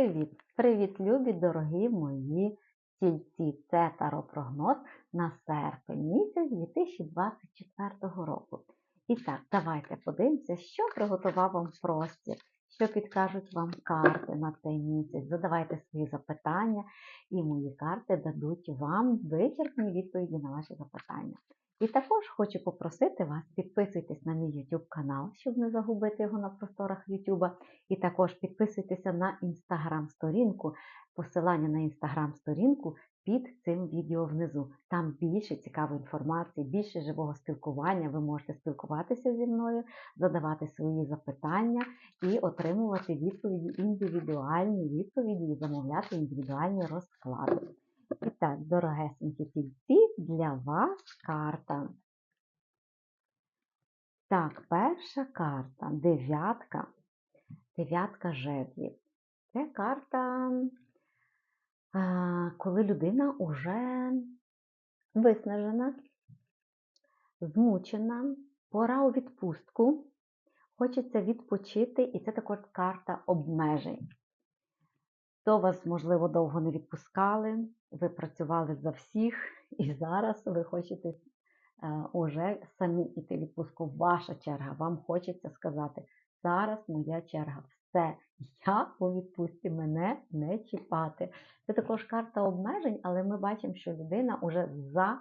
Привіт! Привіт, любі, дорогі мої тільці! Це таропрогноз на серпень місяць 2024 року. І так, давайте подивимося, що приготував вам простір, що підкажуть вам карти на цей місяць. Задавайте свої запитання, і мої карти дадуть вам вичерпні відповіді на ваші запитання. І також хочу попросити вас підписуйтесь на мій YouTube канал, щоб не загубити його на просторах YouTube. І також підписуйтеся на інстаграм-сторінку, посилання на інстаграм-сторінку під цим відео внизу. Там більше цікавої інформації, більше живого спілкування. Ви можете спілкуватися зі мною, задавати свої запитання і отримувати відповіді, індивідуальні відповіді і замовляти індивідуальні розклади. І так, дорогесенькі тільці, для вас карта. Так, перша карта дев'ятка. Дев'ятка жезлів. Це карта, коли людина вже виснажена, змучена, пора у відпустку, хочеться відпочити, і це також карта обмежень. То вас, можливо, довго не відпускали, ви працювали за всіх, і зараз ви хочете е, уже самі йти в відпустку. Ваша черга. Вам хочеться сказати, зараз моя черга. Все, я у відпустці мене не чіпати. Це також карта обмежень, але ми бачимо, що людина вже за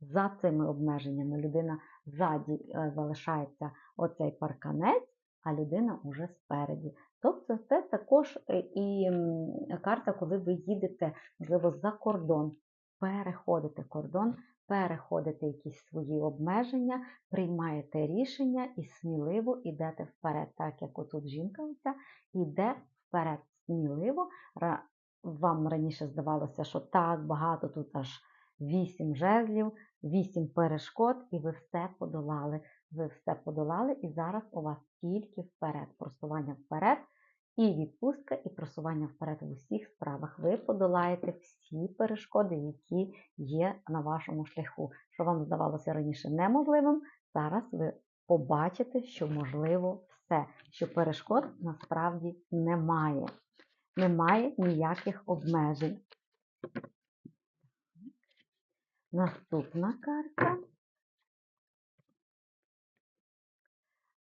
за цими обмеженнями. Людина ззаді е, залишається оцей парканець, а людина вже спереді. Тобто це також е, і карта, коли ви їдете, можливо, за кордон, переходите кордон, переходите якісь свої обмеження, приймаєте рішення і сміливо йдете вперед, так як отут жінка оця йде вперед сміливо. Вам раніше здавалося, що так багато, тут аж вісім жезлів, вісім перешкод, і ви все подолали. Ви все подолали, і зараз у вас тільки вперед. Просування вперед, і відпустка, і просування вперед в усіх справах. Ви подолаєте всі перешкоди, які є на вашому шляху. Що вам здавалося раніше неможливим, зараз ви побачите, що можливо все, що перешкод насправді немає. Немає ніяких обмежень. Наступна карта.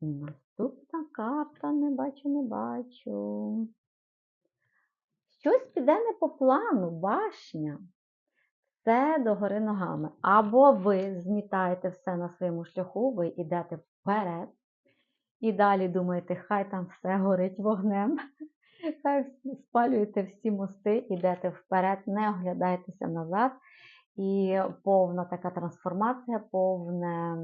Наступна карта, не бачу, не бачу. Щось піде не по плану, башня. Все догори ногами. Або ви змітаєте все на своєму шляху, ви йдете вперед. І далі думаєте, хай там все горить вогнем. Хай спалюєте всі мости, йдете вперед, не оглядайтеся назад. І повна така трансформація, повне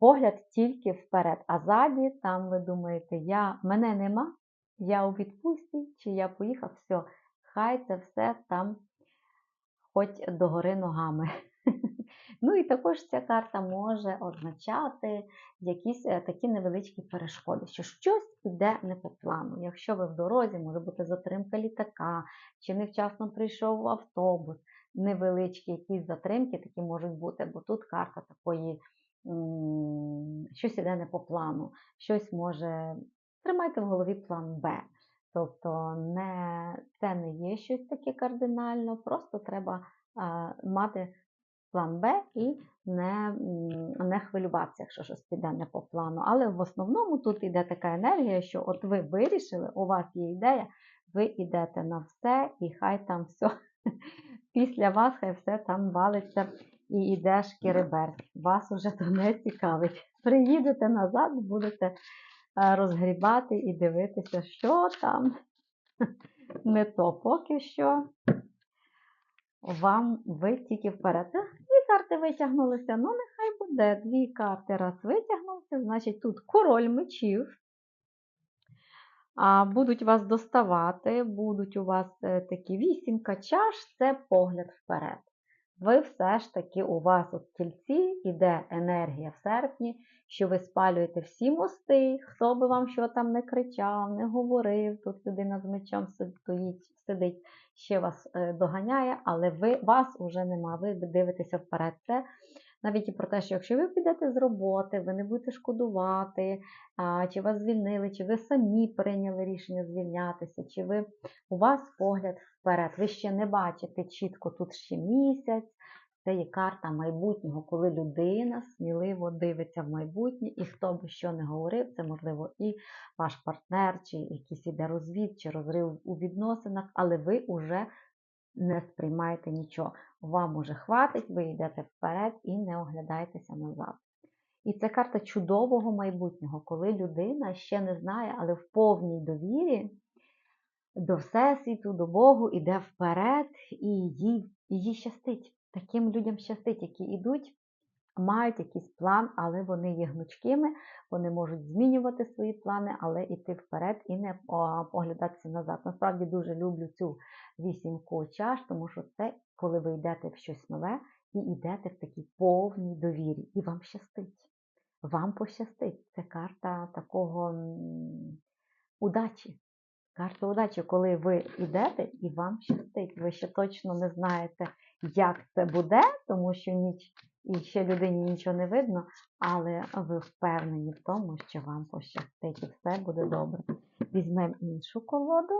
погляд тільки вперед. А ззаді, там ви думаєте, я, мене нема, я у відпустці, чи я поїхав, все, хай це все там хоч догори ногами. Ну і також ця карта може означати якісь е, такі невеличкі перешкоди, що щось піде не по плану. Якщо ви в дорозі, може бути затримка літака, чи невчасно прийшов автобус, невеличкі якісь затримки такі можуть бути, бо тут карта такої щось іде не по плану, щось може. Тримайте в голові план Б. Тобто не, це не є щось таке кардинально, просто треба а, мати план Б і не не хвилюватися, якщо щось піде не по плану. Але в основному тут йде така енергія, що от ви вирішили, у вас є ідея, ви йдете на все, і хай там все після вас, хай все там валиться і йде шкіриберт. Вас уже то не цікавить. Приїдете назад, будете е, розгрібати і дивитися, що там не то поки що. Вам ви тільки вперед. Дві карти витягнулися, ну нехай буде. Дві карти раз витягнулися, значить, тут король мечів. А Будуть вас доставати, будуть у вас е, такі вісімка чаш, це погляд вперед ви все ж таки у вас у тільці іде енергія в серпні, що ви спалюєте всі мости, хто би вам що там не кричав, не говорив, тут людина з мечом стоїть, сидить, ще вас е, доганяє, але ви, вас уже нема, ви дивитеся вперед. Це навіть і про те, що якщо ви підете з роботи, ви не будете шкодувати, чи вас звільнили, чи ви самі прийняли рішення звільнятися, чи ви у вас погляд вперед. Ви ще не бачите чітко тут ще місяць. Це є карта майбутнього, коли людина сміливо дивиться в майбутнє, і хто би що не говорив, це можливо і ваш партнер, чи якийсь іде розвід, чи розрив у відносинах, але ви вже не сприймайте нічого. Вам уже хватить, ви йдете вперед і не оглядаєтеся назад. І це карта чудового майбутнього, коли людина ще не знає, але в повній довірі до Всесвіту, до Богу іде вперед, і їй, їй щастить. Таким людям щастить, які йдуть, мають якийсь план, але вони є гнучкими, вони можуть змінювати свої плани, але йти вперед і не поглядатися назад. Насправді дуже люблю цю вісімку чаш, тому що це коли ви йдете в щось нове і йдете в такій повній довірі, і вам щастить. Вам пощастить. Це карта такого удачі. Карта удачі, коли ви йдете і вам щастить. Ви ще точно не знаєте, як це буде, тому що ніч і ще людині нічого не видно, але ви впевнені в тому, що вам пощастить і все буде добре. Візьмемо іншу колоду.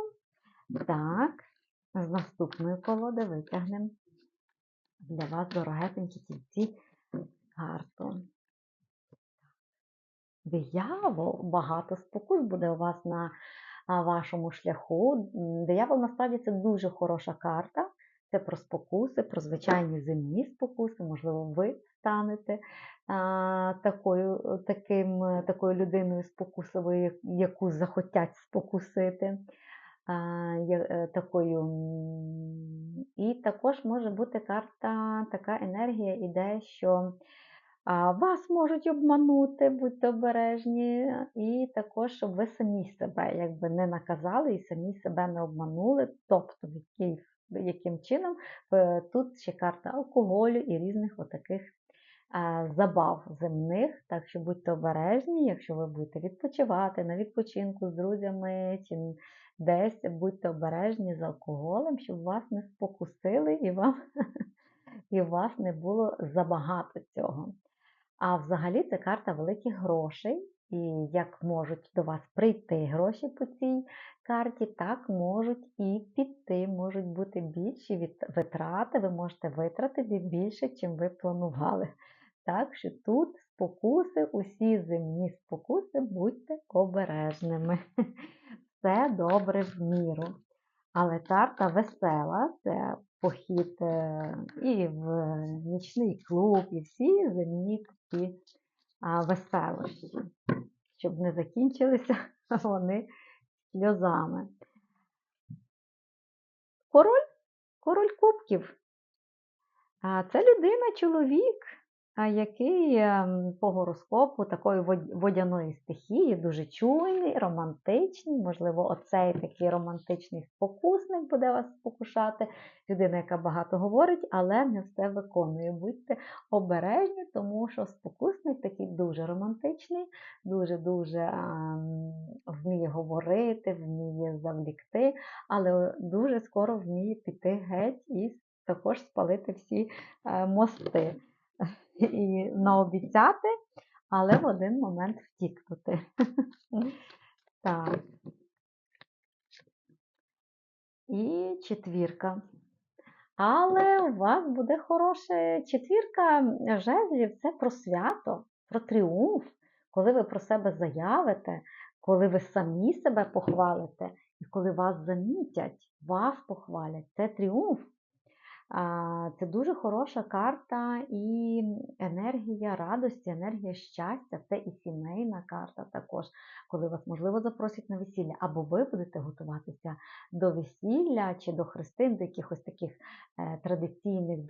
Так, з наступної колоди витягнемо для вас дорогесенькі тільці карту. Диявол, багато спокус буде у вас на вашому шляху. Диявол насправді це дуже хороша карта. Це про спокуси, про звичайні земні спокуси. Можливо, ви станете а, такою таким, такою людиною спокусовою, яку захотять спокусити. А, е, такою. І також може бути карта, така енергія іде, що а, вас можуть обманути, будьте обережні, і також, щоб ви самі себе якби не наказали і самі себе не обманули, тобто в який яким чином е, тут ще карта алкоголю і різних отаких забав земних. Так що будьте обережні, якщо ви будете відпочивати на відпочинку з друзями чи десь будьте обережні з алкоголем, щоб вас не спокусили і вам, і вас не було забагато цього. А взагалі це карта великих грошей. І як можуть до вас прийти гроші по цій карті, так можуть і піти, можуть бути більші витрати, ви можете витратити більше, чим ви планували. Так що тут спокуси, усі земні спокуси, будьте обережними. Все добре в міру. Але карта весела, це похід е, і в нічний клуб, і всі земні такі веселощі, щоб не закінчилися вони сльозами. Король, король кубків. Це людина, чоловік, який ем, по гороскопу такої водяної стихії, дуже чуйний, романтичний, можливо, оцей такий романтичний спокусник буде вас спокушати. Людина, яка багато говорить, але не все виконує. Будьте обережні, тому що спокусник такий дуже романтичний, дуже-дуже вміє говорити, вміє завлікти, але дуже скоро вміє піти геть і також спалити всі е, мости і наобіцяти, але в один момент втікнути. Так. І четвірка. Але у вас буде хороша четвірка жезлів це про свято, про тріумф, коли ви про себе заявите, коли ви самі себе похвалите, і коли вас замітять, вас похвалять. Це тріумф. Це дуже хороша карта і енергія радості, енергія щастя, це і сімейна карта також, коли вас, можливо, запросять на весілля, або ви будете готуватися до весілля чи до хрестин, до якихось таких е, традиційних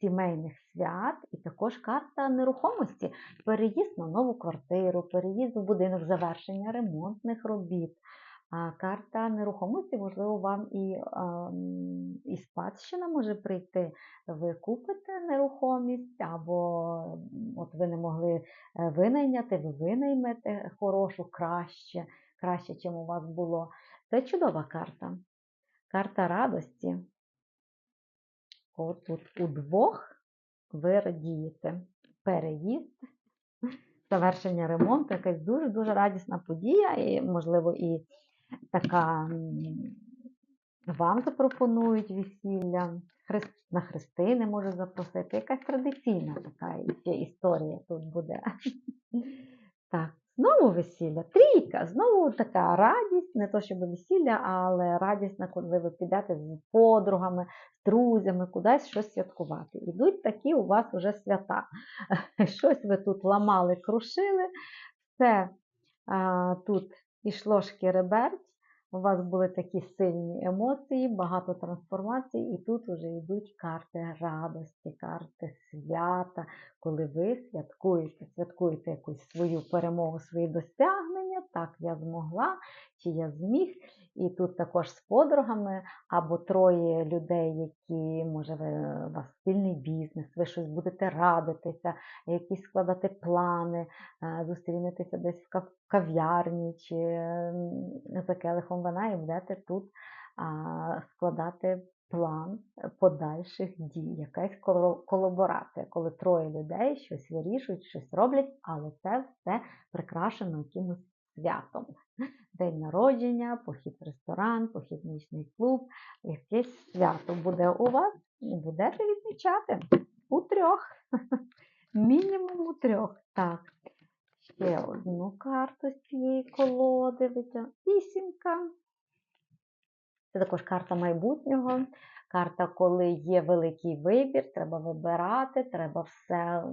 сімейних свят, і також карта нерухомості, переїзд на нову квартиру, переїзд в будинок завершення ремонтних робіт. А карта нерухомості, можливо, вам і і спадщина може прийти. Ви купите нерухомість, або от ви не могли е, винайняти, ви винаймете хорошу, краще, краще, чим у вас було. Це чудова карта. Карта радості. От тут удвох ви радієте. Переїзд, завершення ремонту, якась дуже-дуже радісна подія, і, можливо, і така вам запропонують весілля, на хрестини може запросити. Якась традиційна така історія тут буде. Так, знову весілля, трійка, знову така радість, не то щоб весілля, але радісна, коли ви підете з подругами, з друзями, кудись щось святкувати. Ідуть такі у вас вже свята. Щось ви тут ламали, крушили, все тут ішло шкереберть, у вас були такі сильні емоції, багато трансформацій, і тут вже йдуть карти радості, карти свята, коли ви святкуєте, святкуєте якусь свою перемогу, свої досягнення. Так, я змогла, чи я зміг. І тут також з подругами або троє людей, які, може, ви, у вас спільний бізнес, ви щось будете радитися, якісь складати плани, е, зустрінетеся десь в кав'ярні чи за келихом вина і будете тут складати план подальших дій, якась колаборація, коли троє людей щось вирішують, щось роблять, але це все прикрашено якимось святом. День народження, похід в ресторан, похід в нічний клуб, якесь свято буде у вас, і будете відмічати у трьох. Мінімум у трьох. Так. Ще одну карту з цієї колоди. Вісімка. Це також карта майбутнього. Карта, коли є великий вибір, треба вибирати, треба все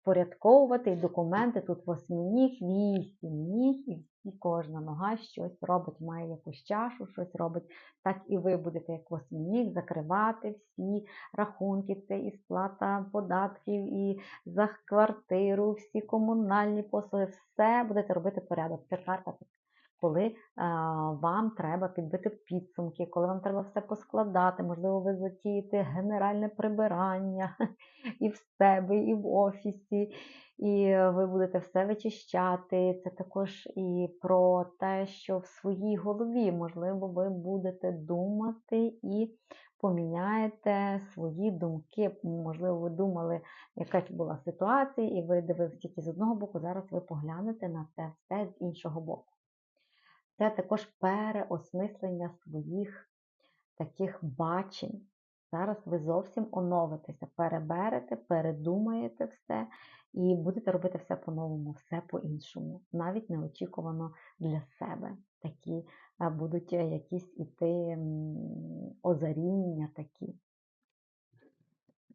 впорядковувати. І документи тут восьминіг, вісім ніг, і всі, кожна нога щось робить, має якусь чашу, щось робить. Так і ви будете, як восьминіг, закривати всі рахунки, це і сплата податків, і за квартиру, всі комунальні послуги, все будете робити порядок. Це карта коли вам треба підбити підсумки, коли вам треба все поскладати, можливо, ви затієте генеральне прибирання і в себе, і в офісі, і ви будете все вичищати. Це також і про те, що в своїй голові, можливо, ви будете думати і поміняєте свої думки. Можливо, ви думали, якась була ситуація, і ви дивилися тільки з одного боку, зараз ви поглянете на це все з іншого боку це також переосмислення своїх таких бачень. Зараз ви зовсім оновитеся, переберете, передумаєте все і будете робити все по-новому, все по-іншому, навіть неочікувано для себе. Такі будуть е, якісь іти озаріння такі.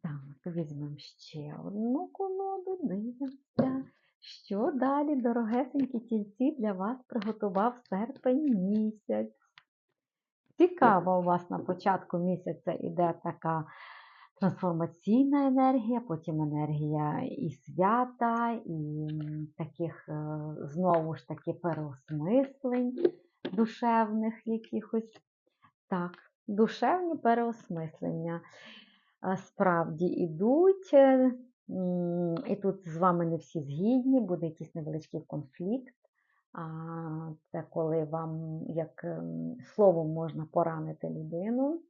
Так, візьмемо ще одну колоду, дивимося. Що далі, дорогесенькі тільці, для вас приготував серпень місяць? Цікаво, у вас на початку місяця йде така трансформаційна енергія, потім енергія і свята, і таких е, знову ж таки переосмислень душевних якихось. Так, душевні переосмислення е, справді ідуть. е, І тут з вами не всі згідні, буде якийсь невеличкий конфлікт. Це коли вам як ем, словом можна поранити людину,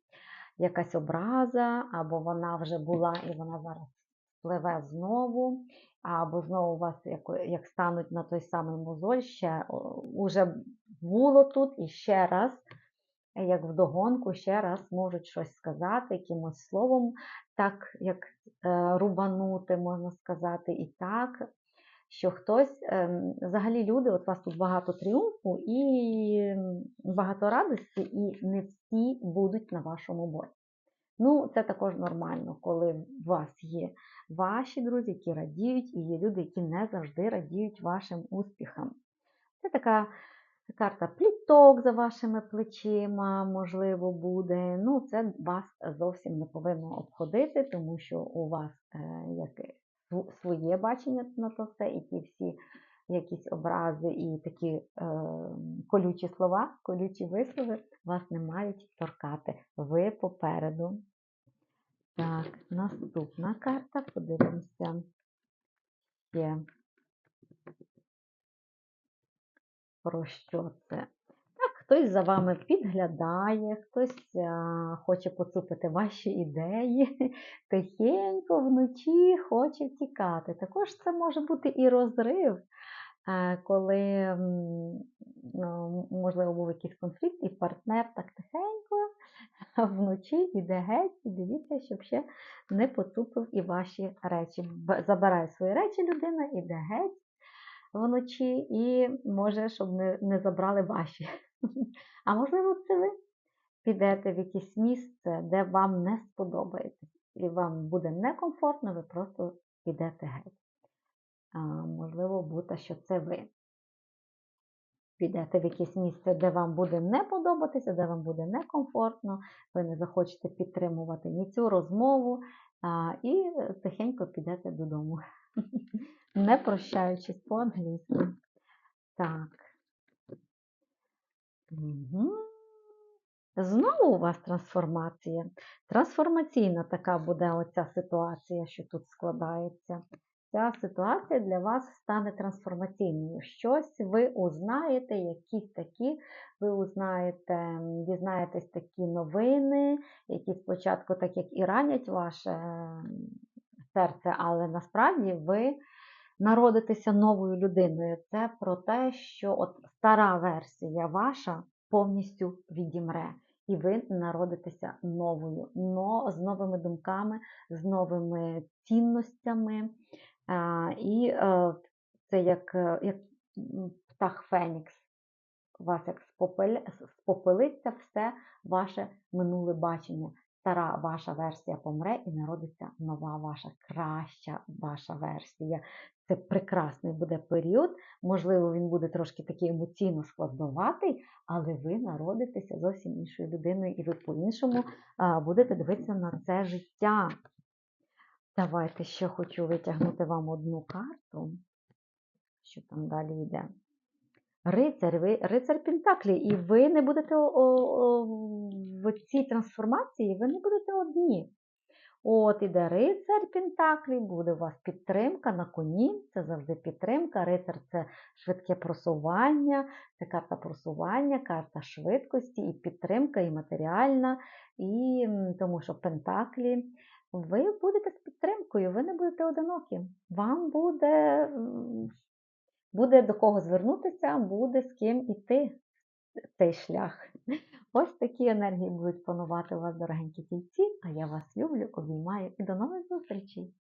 якась образа, або вона вже була і вона зараз пливе знову, або знову у вас як, як стануть на той самий мозоль, ще уже було тут і ще раз, як вдогонку, ще раз можуть щось сказати, якимось словом, так як е, рубанути, можна сказати, і так, що хтось, ем, взагалі люди, от у вас тут багато тріумфу і багато радості, і не всі будуть на вашому боці. Ну, це також нормально, коли у вас є ваші друзі, які радіють, і є люди, які не завжди радіють вашим успіхам. Це така карта пліток за вашими плечима, можливо, буде. Ну, це вас зовсім не повинно обходити, тому що у вас е, як своє бачення на то все, і ті всі якісь образи і такі е, колючі слова, колючі вислови вас не мають торкати. Ви попереду. Так, наступна карта, подивимося ще. Про що це? Хтось за вами підглядає, хтось а, хоче поцупити ваші ідеї, тихенько вночі хоче втікати. Також це може бути і розрив, е, коли, ну, можливо, був якийсь конфлікт, і партнер так тихенько вночі іде геть, і дивіться, щоб ще не поцупив і ваші речі. Забирає свої речі людина, іде геть вночі, і може, щоб не, не забрали ваші. А можливо, це ви підете в якесь місце, де вам не сподобається, і вам буде некомфортно, ви просто підете геть. А, можливо, буде, що це ви. Підете в якесь місце, де вам буде не подобатися, де вам буде некомфортно, ви не захочете підтримувати ні цю розмову, а, і тихенько підете додому, не прощаючись по-англійськи. Так. Мгм. Знову у вас трансформація. Трансформаційна така буде оця ситуація, що тут складається. Ця ситуація для вас стане трансформаційною. Щось ви узнаєте, якісь такі, ви узнаєте, дізнаєтесь такі новини, які спочатку, так як і ранять ваше серце, але насправді ви народитеся новою людиною. Це про те, що от стара версія ваша повністю відімре. І ви народитеся новою, но, з новими думками, з новими цінностями. І е, це як, е, як птах Фенікс. Вас як спопелиться все ваше минуле бачення. Стара ваша версія помре і народиться нова ваша краща ваша версія. Це прекрасний буде період. Можливо, він буде трошки такий емоційно складноватий, але ви народитеся зовсім іншою людиною, і ви по-іншому будете дивитися на це життя. Давайте ще хочу витягнути вам одну карту, що там далі йде. Рицар, ви рицар Пентаклі, і ви не будете о, о, в цій трансформації, ви не будете одні. От іде рицар Пентаклі, буде у вас підтримка на коні, це завжди підтримка. Рицар це швидке просування, це карта просування, карта швидкості і підтримка, і матеріальна, і тому що Пентаклі. Ви будете з підтримкою, ви не будете одинокі. Вам буде, буде до кого звернутися, буде з ким іти цей шлях. Ось такі енергії будуть панувати у вас, дорогенькі тільці, а я вас люблю, обіймаю і до нових зустрічей!